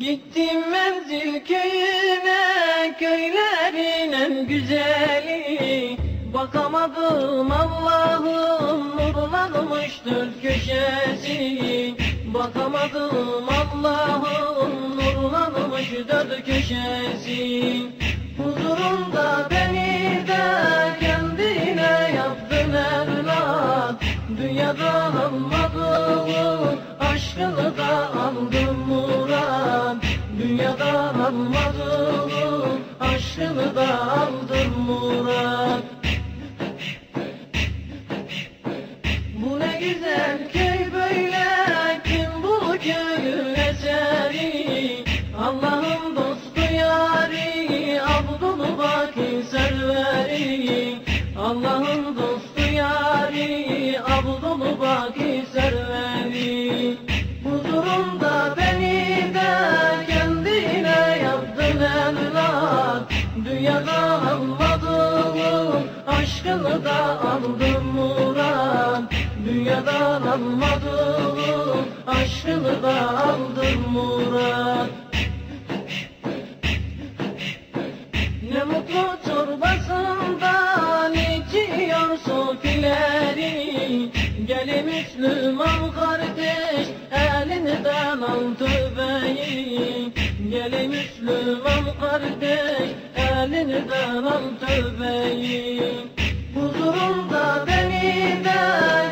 Gittim menzil köyüne, köylerin en güzeli. Bakamadım Allah'ım nurlanmış dört köşesi. Bakamadım Allah'ım nurlanmış dört köşesi. Huzurunda beni de kendine yaptın evlat. Dünyadan almadığım Almadığım aşkını da aldım Murat. Bu ne güzel köy böyle kim bu köyün eseri Allah'ın dostu yari Abdülbaki serveri. Allah'ın dostu yari Abdülbaki serveri evlat Dünyadan almadığım aşkını da aldım Murat. Dünyadan almadığım aşkını da aldım Murat. Ne mutlu çorbasından içiyor sofileri. Gel Müslüman kardeş elinden al tövbeyi Gel Müslüman kardeş elinden al tövbeyi Huzurunda beni de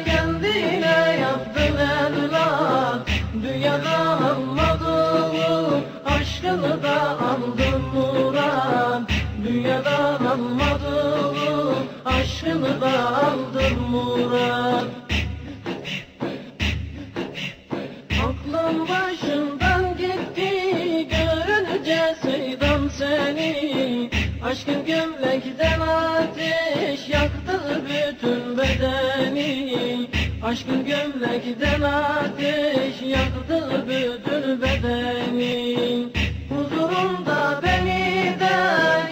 kendine yaptın evlat. Dünyadan almadığım aşkını da aldım Murat. Dünyadan almadığım aşkını da aldım Murat. Aklım başımdan Aşkın gömlekten ateş yaktı bütün bedeni. Aşkın gömlekten ateş yaktı bütün bedeni. Huzurunda beni de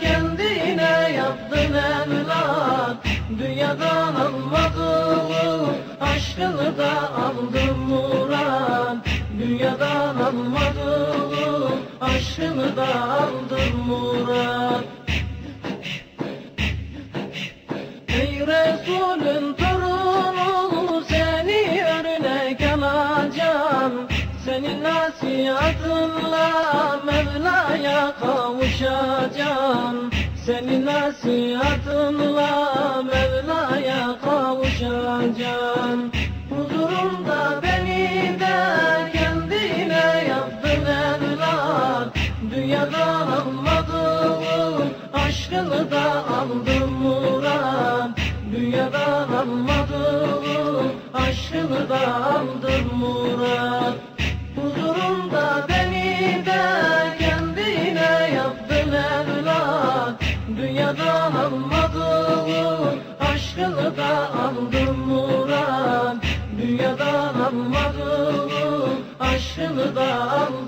kendine yaptın evlat. Dünyadan almadığım aşkını da aldım Murat. Dünyadan almadığım aşkını da aldım Murat Senin nasihatınla Mevla'ya kavuşacağım. Senin nasihatınla Mevla'ya kavuşacağım. Huzurunda beni de kendine yaptın evlat Dünyadan almadığım aşkını da aldım Murat. Dünyadan almadığım aşkını da aldım Murat aşkını da aldım Murat. Dünyadan almadığım aşkını da aldım